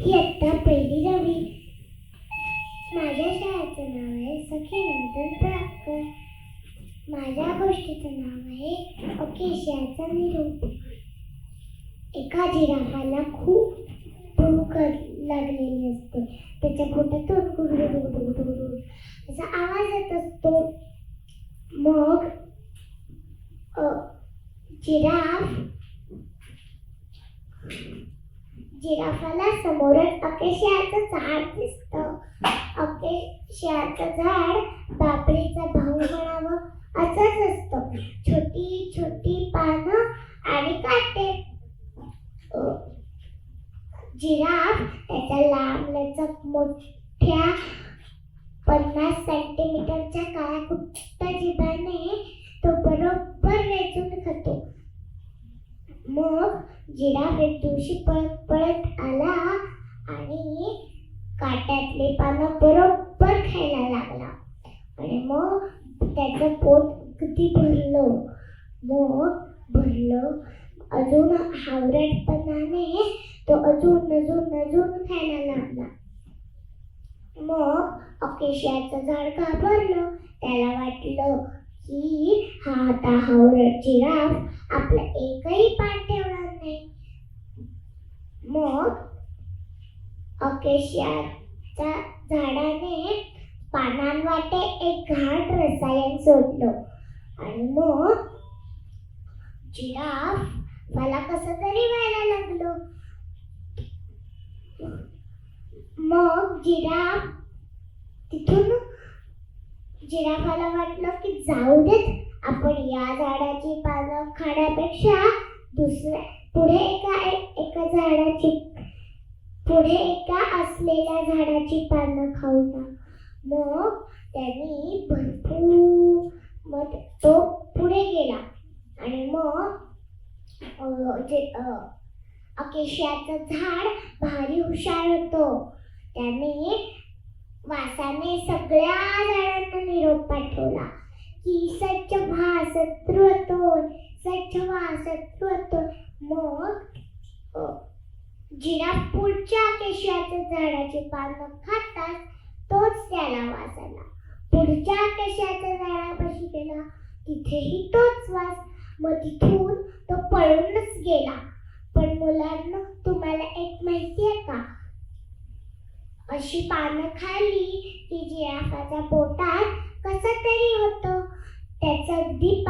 इयत्ता पहिली रवी माझ्या शाळेचं नाव आहे सखी नंदन माझ्या गोष्टीचं नाव आहे अकेशियाचा निरोप. एका जिराफाला खूप भूक लागलेली असते. त्याच्या पोटातून गुडगुड गुडगुड गुडगुड असा आवाज येत असतो. मग जिराफ जिराफाला समोरच अकेशियाचं झाड दिसत. अकेशियाचं झाड बापरीचा भाऊ म्हणावं असंच असतं. छोटी छोटी पानं आणि काटे. जिराफ त्याच्या लांब लचक मोठ्या पन्नास सेंटीमीटरच्या काळ्या कुठ्या जिभाने तो बरोबर वेचून खातो जिरा जिराफ एक दिवशी पळत पळत आला आणि काट्यातले पानं बरोबर खायला लागला. आणि मग त्याचं पोट किती भरलं? मग भरलं अजून हावरटपणाने तो अजून अजून अजून खायला लागला. मग अकेशियाचं झाड घाबरलं. त्याला वाटलं की हा आता हावरट जिराफ आपलं एकही पान ठेवणार मग अकेशियाच्या झाडाने पानांवाटे एक घाण रसायन सोडलं. आणि मग जिराफ मला कस तरी व्हायला लागलो. मग जिराफ तिथून जिराफाला वाटलं की जाऊ देत आपण या झाडाची पानं खाण्यापेक्षा दुसऱ्या पुढे एका झाडाची पुढे एका असलेल्या झाडाची पानं खाऊ ना मग त्यांनी भरपूर मग तो पुढे गेला. आणि मग जे अकेशियाचं झाड भारी हुशार होतं. त्याने वासाने सगळ्या झाडांना निरोप पाठवला. की स्वच्छ व्हा शत्रू स्वच्छ व्हा शत्रू मग जिराफ पुढच्या केशियाच्या झाडाची पानं खातात तोच त्याला वास आला पुढच्या केशियाच्या झाडापाशी गेला. तिथेही तोच वास. मग तिथून तो पळूनच गेला. पण मुलांना तुम्हाला एक माहिती आहे का? अशी पानं खाल्ली की जिराफाच्या पोटात कसं तरी होतं. त्याचं अगदी